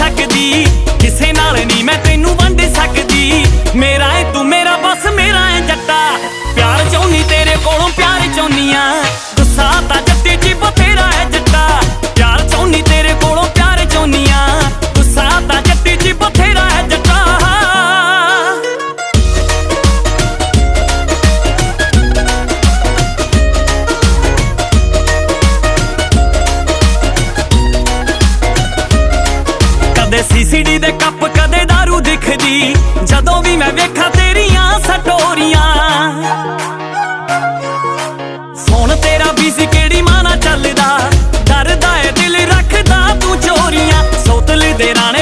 ਸਕਦੀ। ਕਿਸੇ ਨਾਲ ਨਹੀਂ ਮੈਂ ਤੈਨੂੰ ਵੰਡ ਸਕਦੀ। ਮੇਰਾ ਏ ਤੂੰ ਮੇਰਾ, ਬਸ ਮੇਰਾ ਏ ਜੱਟਾ। ਪਿਆਰ ਚਾਹੁੰਨੀ ਤੇਰੇ ਕੋਲੋਂ, ਪਿਆਰ ਚਾਹੁੰਨੀਆਂ ਗੁੱਸਾ ਤਾਂ ਜੱਟੀ ਜੀ ਬਥੇਰਾ ਏ ਜੱਟਾ। ਪਿਆਰ ਚਾਹੁੰਨੀ ਤੇਰੇ ਕੋਲੋਂ, ਪਿਆਰ ਚਾਹੁੰਨੀਆਂ ਗੁੱਸਾ ਤਾਂ ਜੱਟੀ ਜੀ ਬਥੇਰਾ ਕਦੇ ਸੀਸੀਡੀ ਦੇ ਕੱਪ ਕਦੇ दारू ਦਿਖਦੀ? ਜਦੋਂ ਵੀ ਮੈਂ ਵੇਖਾਂ ਤੇਰੀਆਂ ਸਟੋਰੀਆਂ। ਫੋਨ ਤੇਰਾ ਬਿਜ਼ੀ ਕਿਹੜੀ ਮਾਨਾ ਚੱਲਦਾ? ਡਰਦਾ ਏ ਦਿਲ ਰੱਖਦਾ ਤੂੰ ਚੋਰੀਆਂ। ਸੋਤਲ ਦੇ ਰਾਣੇ